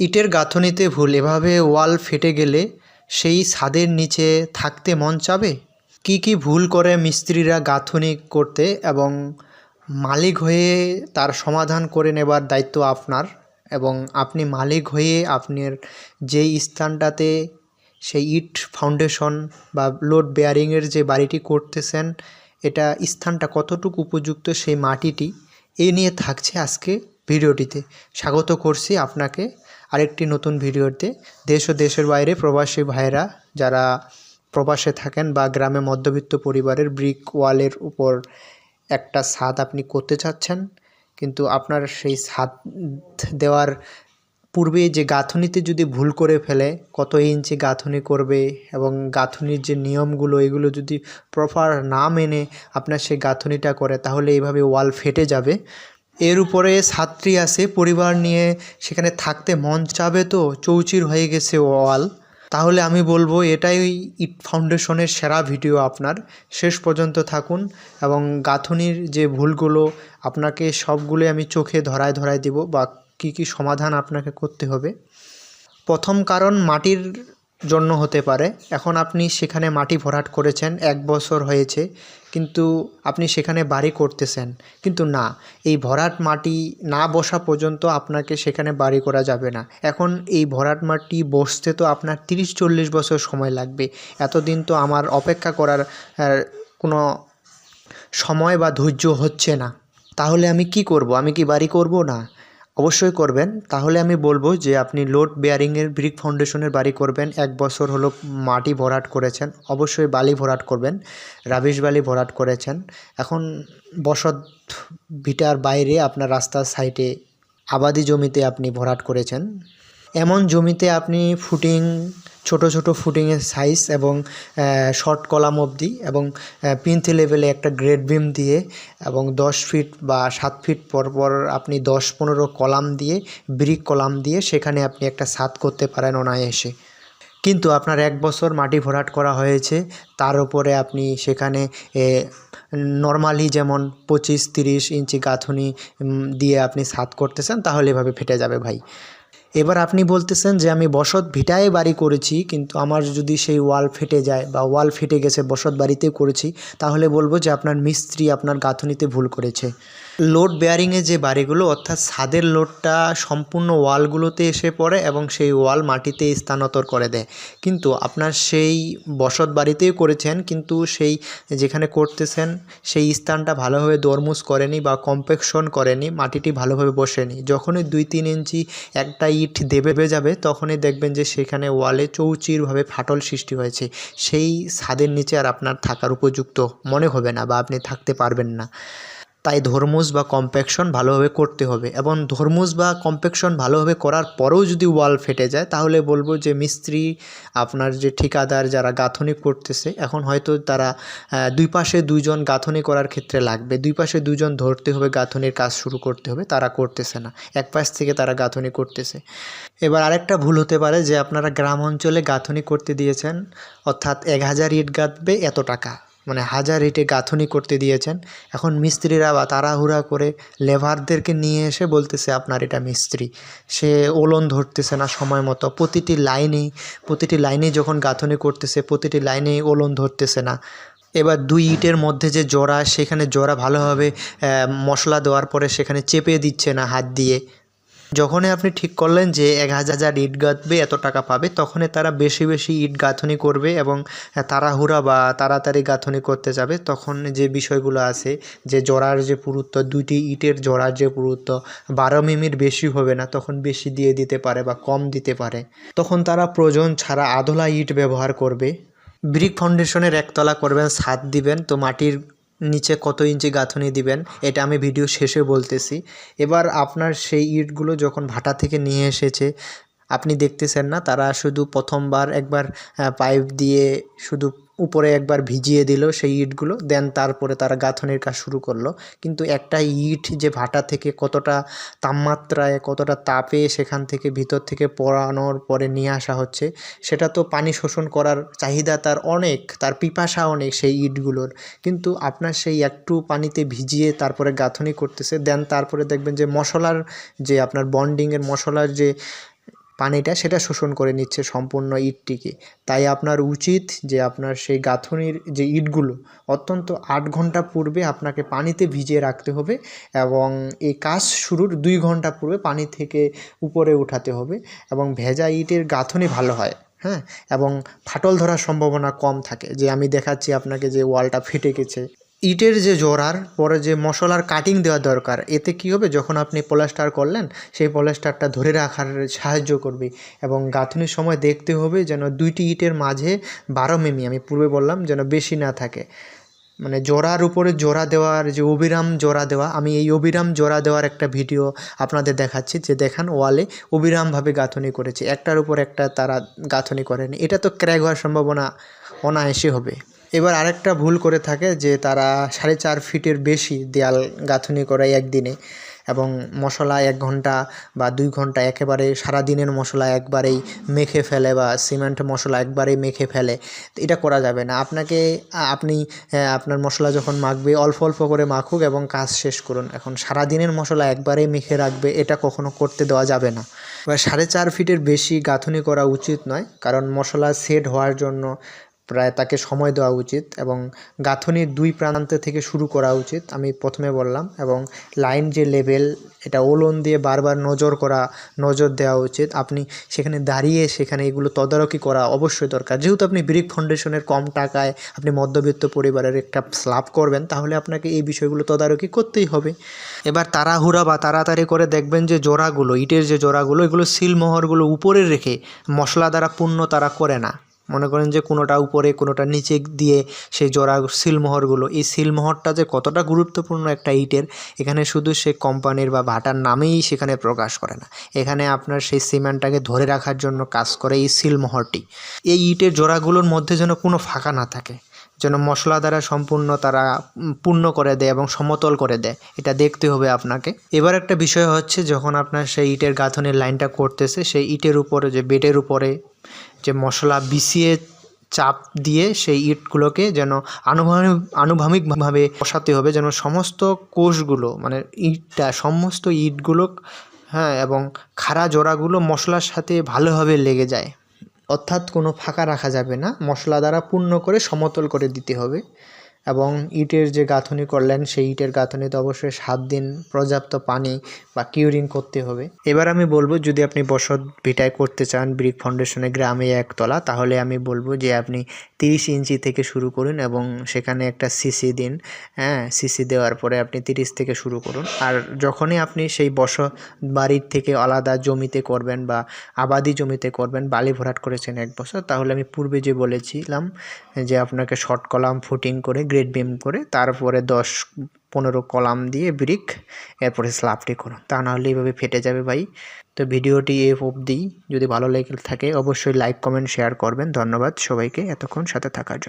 ইটের গাঁথনিতে ভুল, এভাবে ওয়াল ফেটে গেলে সেই ছাদের নিচে থাকতে মন চাবে? কি কি ভুল করে মিস্ত্রিরা গাঁথনি করতে এবং মালিক হয়ে তার সমাধান করে নেবার দায়িত্ব আপনার এবং আপনি মালিক হয়ে আপনার যেই স্থানটাতে সেই ইট ফাউন্ডেশন বা লোড বেয়ারিংয়ের যে বাড়িটি করতেছেন, এটা স্থানটা কতটুকু উপযুক্ত সেই মাটিটি এ নিয়ে থাকছে আজকে ভিডিওটিতে। স্বাগত করছি আপনাকে আরেকটি নতুন ভিডিওতে দেশ ও দেশের বাইরে প্রবাসী ভাইয়েরা যারা প্রবাসে থাকেন বা গ্রামে মধ্যবিত্ত পরিবারের ব্রিক ওয়ালের উপর একটা ছাদ আপনি করতে চাচ্ছেন, কিন্তু আপনার সেই ছাদ দেওয়ার পূর্বে যে গাঁথনিতে যদি ভুল করে ফেলে, কত ইঞ্চি গাঁথনি করবে এবং গাঁথনির যে নিয়মগুলো, এগুলো যদি প্রপার না মেনে আপনার সেই গাঁথনিটা করে, তাহলে এইভাবে ওয়াল ফেটে যাবে। এর উপরে ছাত্রী আছে, পরিবার নিয়ে সেখানে থাকতে মন চাবে তো, চৌচির হয়ে গেছে ওয়াল তাহলে আমি বলব এটাই ইট ফাউন্ডেশনের সেরা ভিডিও আপনার। শেষ পর্যন্ত থাকুন এবং গাঁথনির যে ভুলগুলো আপনাকে সবগুলো আমি চোখে ধরায় ধরায় দেব বা কী কী সমাধান আপনাকে করতে হবে। প্রথম কারণ মাটির জন্য হতে পারে। এখন আপনি সেখানে মাটি ভরাট করেছেন, এক বছর হয়েছে, কিন্তু আপনি সেখানে বাড়ি করতেছেন। কিন্তু না, এই ভরাট মাটি না বসা পর্যন্ত আপনাকে সেখানে বাড়ি করা যাবে না। এখন এই ভরাট মাটি বসতে তো আপনার তিরিশ চল্লিশ বছর সময় লাগবে। এতদিন তো আমার অপেক্ষা করার কোনো সময় বা ধৈর্য হচ্ছে না। তাহলে আমি কি করব? আমি কি বাড়ি করব না? অবশ্যই করবেন। তাহলে আমি বলব যে, আপনি লোড বেয়ারিংয়ের ব্রিক ফাউন্ডেশনের বাড়ি করবেন। এক বছর হলো মাটি ভরাট করেছেন। অবশ্যই বালি ভরাট করবেন। রাবিশ বালি ভরাট করেছেন। এখন বসত ভিটার বাইরে আপনার রাস্তার সাইডে আবাদি জমিতে আপনি ভরাট করেছেন। এমন জমিতে আপনি ফুটিং, ছোট ছোট ফুটিংয়ের সাইজ এবং শর্ট কলাম অবধি এবং পিন্থি লেভেলে একটা গ্রেড বিম দিয়ে এবং দশ ফিট বা সাত ফিট পর পর আপনি দশ পনেরো কলাম দিয়ে ব্রিক কলাম দিয়ে সেখানে আপনি একটা ছাদ করতে পারেন অনায়াসে। কিন্তু আপনার এক বছর মাটি ভরাট করা হয়েছে, তার উপরে আপনি সেখানে নর্মালি যেমন পঁচিশ তিরিশ ইঞ্চি গাঁথুনি দিয়ে আপনি ছাদ করতেছেন তাহলে এভাবে ফেটে যাবে ভাই। এবার আপনি বলতেছেন যে আমি বসত ভিটায় বাড়ি করেছি, কিন্তু আমার যদি সেই ওয়াল ফেটে যায় বা ওয়াল ফেটে গেছে বসত বাড়িতে করেছি, তাহলে বলব যে আপনার মিস্ত্রি আপনার গাঁথনিতে ভুল করেছে। লোড বেয়ারিংয়ে যে বাড়িগুলো, অর্থাৎ ছাদের লোডটা সম্পূর্ণ ওয়ালগুলোতে এসে পড়ে এবং সেই ওয়াল মাটিতে স্থানান্তর করে দেয়। কিন্তু আপনার সেই বসত বাড়িতেই করেছেন, কিন্তু সেই যেখানে করতেছেন, সেই স্থানটা ভালোভাবে দরমুজ করেনি বা কম্পেকশন করেনি, মাটিটি ভালোভাবে বসেনি। যখনই দুই তিন ইঞ্চি একটা ইট দেবে যাবে, তখনই দেখবেন যে সেখানে ওয়ালে চৌচিরভাবে ফাটল সৃষ্টি হয়েছে। সেই ছাদের নিচে আর আপনার থাকার উপযুক্ত মনে হবে না বা আপনি থাকতে পারবেন না। তাই ধর্মুজ বা কম্প্যাকশন ভালোভাবে করতে হবে। এবং ধর্মুজ বা কম্প্যাকশন ভালোভাবে করার পরেও যদি ওয়াল ফেটে যায়, তাহলে বলব যে মিস্ত্রি, আপনার যে ঠিকাদার যারা গাঁথনি করতেছে, এখন হয়তো তারা দুই পাশে দুইজন গাঁথনি করার ক্ষেত্রে লাগবে। দুই পাশে দুজন ধরতে হবে, গাঁথনির কাজ শুরু করতে হবে, তারা করতেছে না। এক পাশ থেকে তারা গাঁথনি করতেছে। এবার আরেকটা ভুল হতে পারে যে আপনারা গ্রাম অঞ্চলে গাঁথনি করতে দিয়েছেন, অর্থাৎ এক হাজার ইট গাঁথবে এত টাকা। মানে হাজার ইটে গাঁথনি করতে দিয়েছেন। এখন মিস্ত্রিরা বা তাড়াহুড়া করে লেবারদেরকে নিয়ে এসে বলতেছে, আপনার এটা মিস্ত্রি। সে ওলন ধরতেছে না সময় মতো। প্রতিটি লাইনেই প্রতিটি লাইনেই যখন গাঁথনি করতেছে, প্রতিটি লাইনেই ওলন ধরতেছে না। এবার দুই ইটের মধ্যে যে জোড়া, সেখানে জোড়া ভালোভাবে মশলা দেওয়ার পরে সেখানে চেপে দিচ্ছে না হাত দিয়ে। যখনই আপনি ঠিক করলেন যে এক হাজার ইট গাঁথবে, এত টাকা পাবে, তখনই তারা বেশি বেশি ইট গাঁথনি করবে এবং তাড়াহুড়া বা তাড়াতাড়ি গাঁথনি করতে যাবে। তখন যে বিষয়গুলো আছে, যে জোড়ার যে পুরুত্ব, দুইটি ইটের জোড়ার যে পুরুত্ব, বারো মিমির বেশি হবে না, তখন বেশি দিয়ে দিতে পারে বা কম দিতে পারে। তখন তারা প্রয়োজন ছাড়া আধলা ইট ব্যবহার করবে। ব্রিক ফাউন্ডেশনের একতলা করবেন, ছাদ দিবেন, তো মাটির নিচে কত ইঞ্চি গাঁথনি দিবেন, এটা আমি ভিডিও শেষে বলতেছি। এবার আপনার সেই ইটগুলো যখন ভাটা থেকে নিয়ে এসেছে, আপনি দেখতেছেন না, তারা শুধু প্রথমবার একবার পাইপ দিয়ে শুধু উপরে একবার ভিজিয়ে দিল সেই ইটগুলো দেন তারপরে তারা গাঁথনির কাজ শুরু করল। কিন্তু একটা ইট যে ভাটা থেকে কতটা তাপমাত্রায়, কতটা তাপে সেখান থেকে ভিতর থেকে পড়ানোর পরে নিয়ে আসা হচ্ছে, সেটা তো পানি শোষণ করার চাহিদা তার অনেক, তার পিপাসা অনেক সেই ইটগুলোর। কিন্তু আপনার সেই একটু পানিতে ভিজিয়ে তারপরে গাঁথনি করতেছে দেন তারপরে দেখবেন যে মশলার যে আপনার বন্ডিংয়ের মশলার যে পানিটা সেটা শোষণ করে নিচ্ছে সম্পূর্ণ ইটটিকে। তাই আপনার উচিত যে আপনার সেই গাঁথনির যে ইটগুলো, অত্যন্ত আট ঘণ্টা পূর্বে আপনাকে পানিতে ভিজিয়ে রাখতে হবে এবং এই কাজ শুরুর দুই ঘণ্টা পূর্বে পানি থেকে উপরে উঠাতে হবে এবং ভেজা ইটের গাঁথনি ভালো হয় হ্যাঁ? এবং ফাটল ধরার সম্ভাবনা কম থাকে। যে আমি দেখাচ্ছি আপনাকে যে ওয়ালটা ফেটে গেছে। ইটের যে জোড়ার পরে যে মশলার কাটিং দেওয়া দরকার, এতে কি হবে? যখন আপনি প্লাস্টার করলেন, সেই প্লাস্টারটা ধরে রাখার সাহায্য করবে এবং গাঁথনির সময় দেখতে হবে যেন দুইটি ইটের মাঝে বারো মিমি, আমি পূর্বে বললাম যেন বেশি না থাকে। মানে জোড়ার উপরে জোড়া দেওয়ার যে অবিরাম জোড়া দেওয়া, আমি এই অবিরাম জোড়া দেওয়ার একটা ভিডিও আপনাদের দেখাচ্ছি যে দেখান ওয়ালে অবিরামভাবে গাঁথনি করেছে। একটার উপর একটা তারা গাঁথনি করেনি। এটা তো ক্র্যাক হওয়ার সম্ভাবনা অনায়াসে হবে। এবার আরেকটা ভুল করে থাকে যে তারা সাড়ে চার ফিটের বেশি দেয়াল গাঁথনি করে একদিনে এবং মশলা এক ঘণ্টা বা দুই ঘণ্টা একেবারে সারা দিনের মশলা একবারেই মেখে ফেলে বা সিমেন্ট মশলা একবারেই মেখে ফেলে, এটা করা যাবে না। আপনাকে, আপনি আপনার মশলা যখন মাখবে, অল্প অল্প করে মাখুক এবং কাজ শেষ করুন। এখন সারা দিনের মশলা একবারেই মেখে রাখবে, এটা কখনো করতে দেওয়া যাবে না। এবার সাড়ে চার ফিটের বেশি গাঁথনি করা উচিত নয়, কারণ মশলা সেট হওয়ার জন্য প্রায় তাকে সময় দেওয়া উচিত এবং গাঁথনির দুই প্রান্ত থেকে শুরু করা উচিত, আমি প্রথমে বললাম। এবং লাইন যে লেভেল, এটা ওলন দিয়ে বারবার নজর করা, নজর দেওয়া উচিত। আপনি সেখানে দাঁড়িয়ে সেখানে এগুলো তদারকি করা অবশ্যই দরকার। যেহেতু আপনি ব্রিক ফাউন্ডেশনের কম টাকায় আপনি মধ্যবিত্ত পরিবারের একটা স্ল্যাব করবেন, তাহলে আপনাকে এই বিষয়গুলো তদারকি করতেই হবে। এবার তাড়াহুড়া বা তাড়াতাড়ি করে দেখবেন যে জোড়াগুলো, ইটের যে জোড়াগুলো, এগুলো সিলমোহরগুলো উপরে রেখে মশলা দ্বারা পূর্ণ তারা করে না। মনে করেন যে কোনোটা উপরে, কোনোটা নিচে দিয়ে সেই জোড়া সিলমোহরগুলো। এই সিলমোহরটা যে কতটা গুরুত্বপূর্ণ একটা ইটের, এখানে শুধু সে কোম্পানির বা ভাটার নামেই সেখানে প্রকাশ করে না। এখানে আপনার সেই সিমেন্টটাকে ধরে রাখার জন্য কাজ করে এই সিলমোহরটি। এই ইটের জোড়াগুলোর মধ্যে যেন কোনো ফাঁকা না থাকে, যেন মশলা দ্বারা সম্পূর্ণ তারা পূর্ণ করে দেয় এবং সমতল করে দেয়, এটা দেখতে হবে আপনাকে। এবার একটা বিষয় হচ্ছে যখন আপনার সেই ইটের গাঁথনের লাইনটা করতেছে, সেই ইটের উপরে, যে বেডের উপরে যে মশলা বিছিয়ে চাপ দিয়ে সেই ইটগুলোকে যেন আনুভাবিক আনুভাবিকভাবে বসাতে হবে, যেন সমস্ত কোষগুলো মানে ইটটা, সমস্ত ইটগুলো হ্যাঁ এবং খাড়া জোড়াগুলো মশলার সাথে ভালোভাবে লেগে যায়। অর্থাৎ কোনো ফাঁকা রাখা যাবে না। মশলা দ্বারা পূর্ণ করে সমতল করে দিতে হবে। এবং ইটের যে গাঁথনি করলেন, সেই ইটের গাঁথনিতে অবশ্যই সাত দিন পর্যাপ্ত পানি বা কিউরিং করতে হবে। এবার আমি বলব, যদি আপনি বসত ভিটায় করতে চান, ব্রিক ফাউন্ডেশনে গ্রামে একতলা, তাহলে আমি বলব যে আপনি তিরিশ ইঞ্চি থেকে শুরু করুন এবং সেখানে একটা সিসি দিন। হ্যাঁ সিসি দেওয়ার পরে আপনি তিরিশ থেকে শুরু করুন। আর যখনই আপনি সেই বস বাড়ির থেকে আলাদা জমিতে করবেন বা আবাদি জমিতে করবেন, বালি ভরাট করেছেন এক বছর, তাহলে আমি পূর্বে যে বলেছিলাম যে আপনাকে শর্ট কলাম ফুটিং করে গ্রেড বিম করে তারপরে দশ পনেরো কলাম দিয়ে ব্রিক এরপরে স্ল্যাবটি করুন। তা নাহলে এইভাবে ফেটে যাবে ভাই। তো ভিডিওটি এ অবধি। যদি ভালো লেগে থাকে, অবশ্যই লাইক কমেন্ট শেয়ার করবেন। ধন্যবাদ সবাইকে এতক্ষণ সাথে থাকার জন্য।